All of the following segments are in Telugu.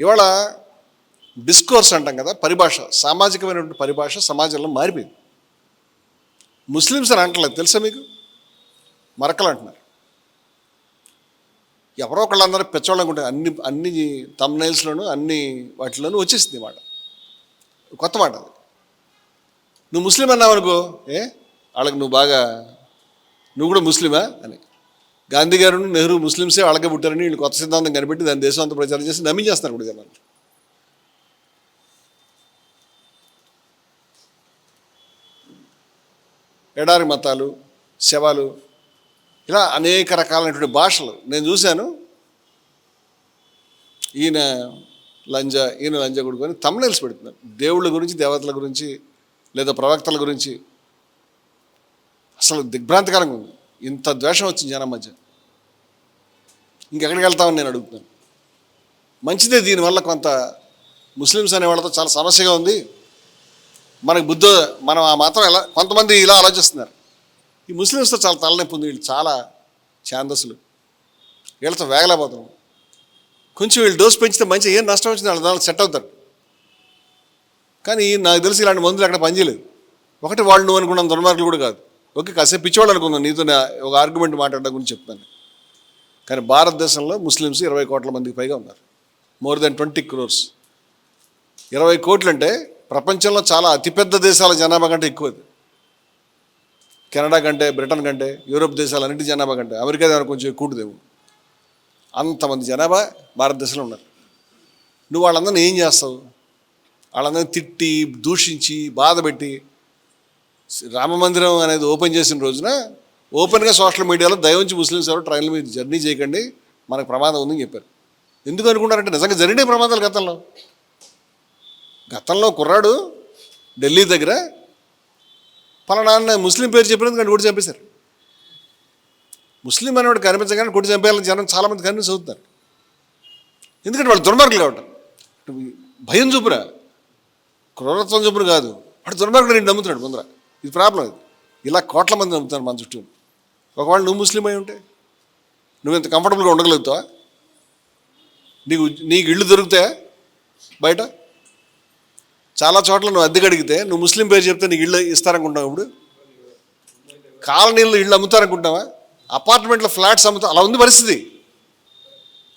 ఇవాళ డిస్కోర్స్ అంటాం కదా పరిభాష సామాజికమైనటువంటి పరిభాష సమాజంలో మారిపోయింది. ముస్లిమ్స్ అని అంటలేదు తెలుసా మీకు? మరకలు అంటున్నారు ఎవరో ఒకళ్ళందరూ పెచ్చోళ్ళనుకుంటే అన్ని అన్ని తమ్నైల్స్లోనూ అన్ని వాటిలోనూ వచ్చేసింది మాట. కొత్త మాట అది. నువ్వు ముస్లిం అన్నావు అనుకో ఏ? వాళ్ళకి నువ్వు బాగా నువ్వు కూడా ముస్లిమా? అని. గాంధీ గారు నెహ్రూ ముస్లిమ్సే వాళ్ళకే పుట్టారని వీళ్ళు కొత్త సిద్ధాంతం కనిపెట్టి దాని దేశం అంతా ప్రచారం చేసి నమ్మించేస్తున్నారు ఇప్పుడు జనాలు. ఎడారి మతాలు శవాలు ఇలా అనేక రకాలైనటువంటి భాషలు నేను చూశాను. ఈయన లంజ ఈయన లంజ కొడుకొని తమ్నెల్స్ పెడుతున్నారు. దేవుళ్ళ గురించి దేవతల గురించి లేదా ప్రవక్తల గురించి. అసలు దిగ్భ్రాంతికరంగా ఉంది. ఇంత ద్వేషం వచ్చింది జనం మధ్య. ఇంకెక్కడికి వెళ్తామని నేను అడుగుతున్నాను. మంచిదే దీనివల్ల కొంత ముస్లిమ్స్ అనే వాళ్ళతో చాలా సమస్యగా ఉంది. మనకు బుద్ధ మనం ఆ మాత్రం ఎలా కొంతమంది ఇలా ఆలోచిస్తున్నారు. ఈ ముస్లిమ్స్తో చాలా తలనొప్పి ఉంది వీళ్ళు చాలా ఛాందస్సులు. వీళ్ళతో వేగలేకపోతాం కొంచెం వీళ్ళు డోస్ పెంచితే మంచి ఏం నష్టం వచ్చింది వాళ్ళ సెట్ అవుతారు. కానీ నాకు తెలిసి ఇలాంటి మందులు అక్కడ పనిచేయలేదు. ఒకటి వాళ్ళు నువ్వు అనుకున్నాను దుర్మార్గులు కూడా కాదు. ఓకే కాసేపు పిచ్చివాళ్ళు అనుకుందాం నీతో ఒక ఆర్గ్యుమెంట్ మాట్లాడడం గురించి చెప్తాను. కానీ భారతదేశంలో ముస్లిమ్స్ ఇరవై కోట్ల మందికి పైగా ఉన్నారు. మోర్ దెన్ ట్వంటీ క్రోర్స్ ఇరవై కోట్లు అంటే ప్రపంచంలో చాలా అతిపెద్ద దేశాల జనాభా కంటే ఎక్కువది కెనడా కంటే బ్రిటన్ కంటే యూరోప్ దేశాలు అన్నింటి జనాభా కంటే. అమెరికా దగ్గర కొంచెం ఎక్కువదేమో అంతమంది జనాభా భారతదేశంలో ఉన్నారు. నువ్వు వాళ్ళందరినీ ఏం చేస్తావు? వాళ్ళందరినీ తిట్టి దూషించి బాధ పెట్టి రామ మందిరం అనేది ఓపెన్ చేసిన రోజున ఓపెన్గా సోషల్ మీడియాలో దయవంచి ముస్లిమ్స్ ఎవరు ట్రైన్ల మీద జర్నీ చేయకండి మనకు ప్రమాదం ఉందని చెప్పారు. ఎందుకు అనుకుంటారంటే నిజంగా జరిగినాయి ప్రమాదాలు గతంలో. గతంలో కుర్రాడు ఢిల్లీ దగ్గర పలానా ముస్లిం పేరు చెప్పినందుకు కానీ కొట్టి చంపేశారు. ముస్లిం అనేవాడు కనిపించగానే కొట్టి చంపేయాలని జనం చాలామంది కన్విన్స్ అవుతున్నారు. ఎందుకంటే వాళ్ళు దుర్మార్గులు కాబట్టి. భయం చూపురా. క్రూరత్వం చూపురు కాదు. వాడు దుర్మార్గుడు నేను నమ్ముతున్నాడు ముందర. ఇది ప్రాబ్లం ఇది. ఇలా కోట్ల మంది నమ్ముతారు మన చుట్టూ. ఒకవేళ నువ్వు ముస్లిం అయి ఉంటే నువ్వు ఇంత కంఫర్టబుల్గా ఉండగలుగుతావా? నీకు నీకు ఇళ్ళు దొరుకుతాయా బయట? చాలా చోట్ల నువ్వు అద్దె అడిగితే నువ్వు ముస్లిం పేరు చెప్తే నీకు ఇళ్ళు ఇస్తారనుకుంటావు ఇప్పుడు? కాలనీలు ఇళ్ళు అమ్ముతారనుకుంటావా అపార్ట్మెంట్లో ఫ్లాట్స్ అమ్ముతా అలా ఉంది పరిస్థితి.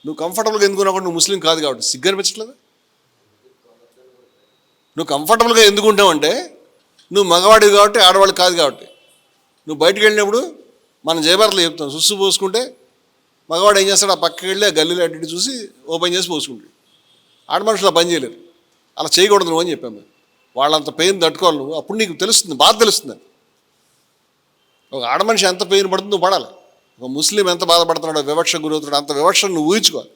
నువ్వు కంఫర్టబుల్గా ఎందుకున్నావు కూడా నువ్వు ముస్లిం కాదు కాబట్టి. సిగ్గు అనిపించట్లేదు? నువ్వు కంఫర్టబుల్గా ఎందుకు ఉంటావంటే నువ్వు మగవాడివి కాబట్టి ఆడవాళ్ళు కాదు కాబట్టి. నువ్వు బయటికి వెళ్ళినప్పుడు మనం జయభారత్లో చెప్తాం. సుస్సు పోసుకుంటే మగవాడు ఏం చేస్తాడు? ఆ పక్కకి వెళ్ళి ఆ గల్లీలో అటు ఇటు చూసి ఓపెన్ చేసి పోసుకుంటాడు. ఆడ మనుషులు పని చేయలేరు. అలా చేయకూడదు నువ్వు అని చెప్పాము వాళ్ళంత పెయిన్ తట్టుకోవాలి నువ్వు. అప్పుడు నీకు తెలుస్తుంది బాధ తెలుస్తుంది. ఒక ఆడ మనిషి ఎంత పెయిన్ పడుతుందో నువ్వు పడాలి. ఒక ముస్లిం ఎంత బాధపడుతున్నాడో వివక్ష గురవుతున్నాడు అంత వివక్షను నువ్వు ఊహించుకోవాలి.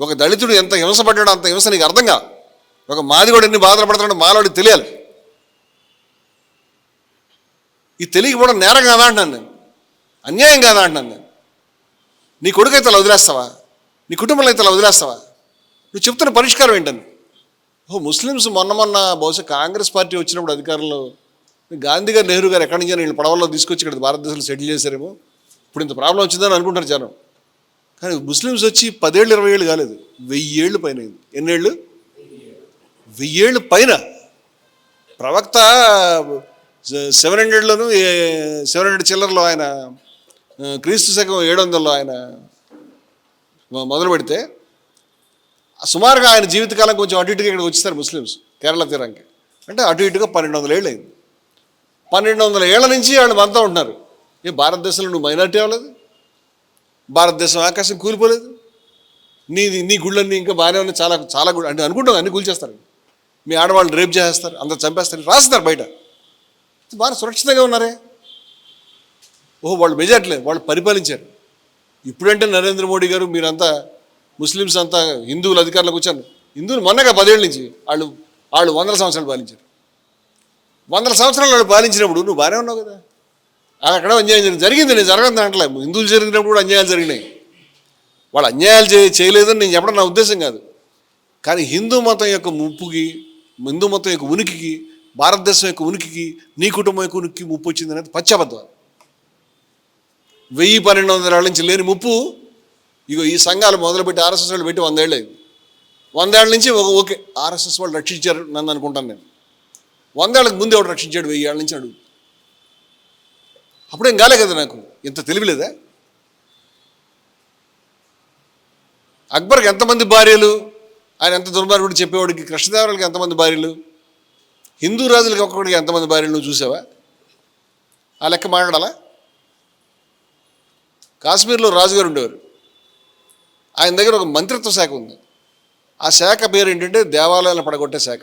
ఒక దళితుడు ఎంత హింస పడ్డాడో అంత హింస నీకు అర్థం కాదు. ఒక మాదిగోడు ఎన్ని బాధలు పడుతున్నాడో మాలోడికి తెలియాలి. ఈ తెలియకపోవడం నేరం కాదా అంటున్నాను నేను. అన్యాయం కాదా అంటున్నాను నేను. నీ కొడుకైతే అలా వదిలేస్తావా? నీ కుటుంబంలో అయితే అలా వదిలేస్తావా? నువ్వు చెప్తున్న పరిష్కారం ఏంటని ఓ ముస్లిమ్స్ మొన్న మొన్న బహుశా కాంగ్రెస్ పార్టీ వచ్చినప్పుడు అధికారంలో గాంధీ గారు నెహ్రూ గారు ఎక్కడి నుంచి వీళ్ళు పడవల్లో తీసుకొచ్చి ఇక్కడ భారతదేశంలో సెటిల్ చేశారేమో. ఇప్పుడు ఇంత ప్రాబ్లం వచ్చిందని అనుకుంటారు జనం. కానీ ముస్లిమ్స్ వచ్చి పదేళ్ళు ఇరవై ఏళ్ళు కాలేదు. వెయ్యి ఏళ్ళు పైన ఎన్నేళ్ళు వెయ్యేళ్ళు పైన. ప్రవక్త సెవెన్ హండ్రెడ్లోను సెవెన్ హండ్రెడ్ చిల్లర్లో ఆయన క్రీస్తు శకం ఏడు వందల్లో ఆయన మొదలు పెడితే సుమారుగా ఆయన జీవితకాలం కొంచెం అటు ఇటుగా ఇక్కడికి వచ్చేస్తారు ముస్లిమ్స్ కేరళ తీరానికి. అంటే అటు ఇటుగా పన్నెండు వందల ఏళ్ళు అయింది పన్నెండు వందల ఏళ్ళ నుంచి వాళ్ళు మనతో ఉంటున్నారు. ఏ భారతదేశంలో నువ్వు మైనార్టీ అవ్వలేదు? భారతదేశం ఆకాశం కూలిపోలేదు? నీ నీ గుళ్ళన్నీ ఇంకా బాగానే ఉన్నాయి చాలా చాలా గుళ్ళు అంటే అనుకుంటాం అన్ని కూల్చేస్తారు. మీ ఆడవాళ్ళు రేప్ చేసేస్తారు అందరు చంపేస్తారు రాస్తారు బయట. బాగా సురక్షితంగా ఉన్నారే? ఓహో వాళ్ళు మెజార్టీ వాళ్ళు పరిపాలించారు. ఇప్పుడంటే నరేంద్ర మోడీ గారు మీరంతా ముస్లిమ్స్ అంతా హిందువులు అధికారులకు వచ్చారు. హిందువులు మొన్నగా పదేళ్ళ నుంచి వాళ్ళు వాళ్ళు వందల సంవత్సరాలు పాలించారు. వందల సంవత్సరాలు వాళ్ళు పాలించినప్పుడు నువ్వు బాగానే ఉన్నావు కదా. అక్కడ అన్యాయం జరిగింది. జరిగింది నేను జరగదు అంటలే హిందువులు జరిగినప్పుడు కూడా అన్యాయాలు జరిగినాయి. వాళ్ళు అన్యాయాలు చే చేయలేదని నేను చెప్పడం నా ఉద్దేశం కాదు. కానీ హిందూ మతం యొక్క ముప్పుకి హిందూ మతం యొక్క ఉనికికి భారతదేశం యొక్క ఉనికికి నీ కుటుంబం యొక్క ఉనికికి ముప్పు వచ్చింది అనేది పచ్చబద్ధం వెయ్యి పన్నెండు వందల ఏళ్ళ నుంచి లేని ముప్పు. ఇగో ఈ సంఘాలు మొదలుపెట్టి ఆర్ఎస్ఎస్ వాళ్ళు పెట్టి వందేళ్ళు అయింది నుంచి ఒక ఓకే ఆర్ఎస్ఎస్ వాళ్ళు రక్షించారు నన్ను అనుకుంటాను నేను. వందేళ్ళకి ముందు ఎవడు రక్షించాడు వెయ్యి ఏళ్ళ నుంచి అడుగు. అప్పుడేం కాలే కదా నాకు? ఇంత తెలివిలేదా అక్బర్కి ఎంతమంది భార్యలు? ఆయన ఎంత దుర్మార్గుడు చెప్పేవాడికి కృష్ణదేవరాయలకి ఎంతమంది భార్యలు? హిందూ రాజులకి ఒక్కొక్కడికి ఎంతమంది భార్యలు నువ్వు చూసావా? ఆ లెక్క మాట్లాడాలా? కాశ్మీర్లో రాజుగారు ఉండేవారు. ఆయన దగ్గర ఒక మంత్రిత్వ శాఖ ఉంది. ఆ శాఖ పేరు ఏంటంటే దేవాలయాలను పడగొట్టే శాఖ.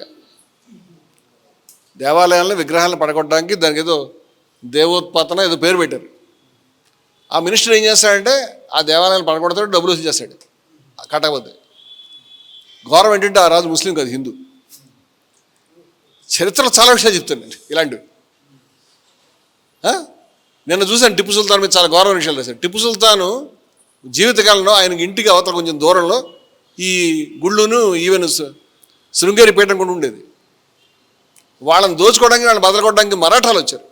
దేవాలయాలను విగ్రహాలను పడగొట్టడానికి దానికి ఏదో దేవోత్పాతన ఏదో పేరు పెట్టారు. ఆ మినిస్టర్ ఏం చేస్తాడంటే ఆ దేవాలయాలను పడగొడతాడు డబ్బులు వసూలు చేస్తాడు. కట్టకపోతే ఘోరం ఏంటంటే ఆ రాజు ముస్లిం కాదు హిందూ. చరిత్రలో చాలా విషయాలు చెప్తాను నేను ఇలాంటివి నిన్న చూశాను టిప్పు సుల్తాన్ మీద చాలా గౌరవ విషయాలు రాశారు. టిప్పు సుల్తాను జీవితకాలంలో ఆయనకి ఇంటికి అవతల కొంచెం దూరంలో ఈ గుళ్ళును ఈవెన్ శృంగేరి పీఠం కూడా ఉండేది. వాళ్ళని దోచుకోవడానికి వాళ్ళని బదలకొట్టడానికి మరాఠాలు వచ్చారు.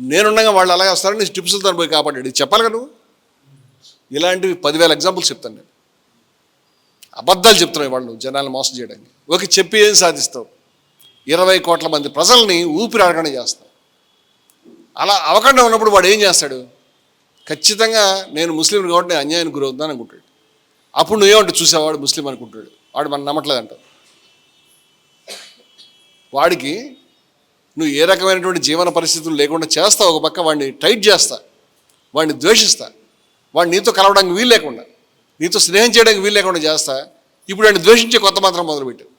నేనుండగా వాళ్ళు అలాగే వస్తారని టిప్పు సుల్తాన్ పోయి కాపాడాడు. ఇది చెప్పాలి కదా నువ్వు? ఇలాంటివి పదివేల ఎగ్జాంపుల్స్ చెప్తాను నేను. అబద్ధాలు చెప్తున్నాయి వాళ్ళు జనాలను మోసం చేయడానికి. ఒక చెప్పి ఏం సాధిస్తావు? ఇరవై కోట్ల మంది ప్రజల్ని ఊపిరి ఆడకుండా చేస్తావు. అలా అవకాశం ఉన్నప్పుడు వాడు ఏం చేస్తాడు? ఖచ్చితంగా నేను ముస్లిం కాబట్టి నేను అన్యాయానికి గురవుతున్నాను అనుకుంటాడు. అప్పుడు నువ్వేమంటే చూసేవాడు ముస్లిం అనుకుంటాడు. వాడు మనం నమ్మట్లేదంట. వాడికి నువ్వు ఏ రకమైనటువంటి జీవన పరిస్థితులు లేకుండా చేస్తావు ఒక పక్క వాడిని టైట్ చేస్తా వాడిని ద్వేషిస్తా వాడిని నీతో కలవడానికి వీలు లేకుండా నీతో స్నేహం చేయడానికి వీలు లేకుండా చేస్తా ఇప్పుడు వాడిని ద్వేషించే కొత్త మాత్రం మొదలుపెట్టాడు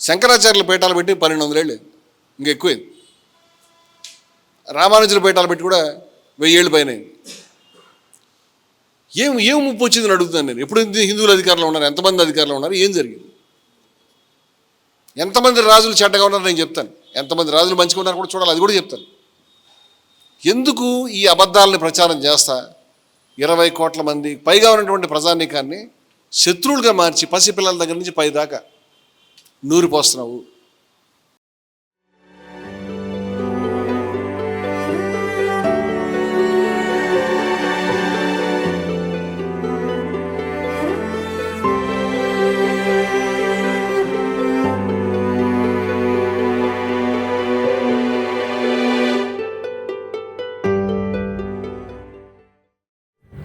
శంకరాచార్యుల పీఠాలు పెట్టి పన్నెండు వందలేళ్ళు ఇంకా ఎక్కువైంది రామానుజుల పీఠాలు పెట్టి కూడా వెయ్యేళ్ళు పైన. ఏం ఏం ముప్పు వచ్చిందని అడుగుతున్నాను నేను. ఎప్పుడు హిందువులు అధికారంలో ఉన్నారు? ఎంతమంది అధికారంలో ఉన్నారు? ఏం జరిగింది? ఎంతమంది రాజులు చెడ్డగా ఉన్నారు నేను చెప్తాను. ఎంతమంది రాజులు మంచిగా ఉన్నారు కూడా చూడాలి. అది కూడా చెప్తాను. ఎందుకు ఈ అబద్ధాలని ప్రచారం చేస్తా? ఇరవై కోట్ల మంది పైగా ఉన్నటువంటి ప్రజానీకాన్ని శత్రువులుగా మార్చి పసిపిల్లల దగ్గర నుంచి పై దాకా నూరిపోస్తున్నావు.